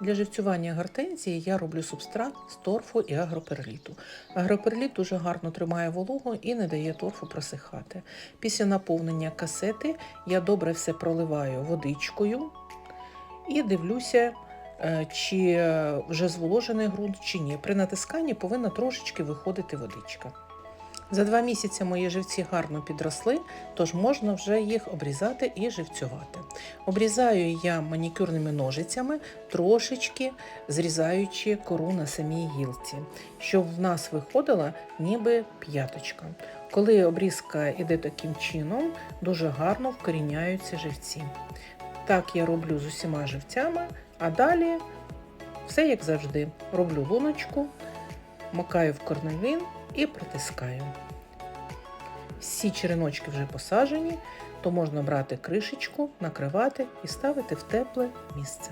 Для живцювання гортензії я роблю субстрат з торфу і агроперліту. Агроперліт дуже гарно тримає вологу і не дає торфу просихати. Після наповнення касети я добре все проливаю водичкою і дивлюся, е, чи вже зволожений ґрунт, чи ні. При натисканні повинна трошечки виходити водичка. За два місяці мої живці гарно підросли, тож можна вже їх обрізати і живцювати. Обрізаю я манікюрними ножицями, трошечки зрізаючи кору на самій гілці, щоб в нас виходила ніби п'яточка. Коли обрізка йде таким чином, дуже гарно вкоріняються живці. Так я роблю з усіма живцями, а далі все як завжди. Роблю луночку, макаю в корневін і притискаю. Всі череночки вже посаджені, то можна брати кришечку, накривати і ставити в тепле місце.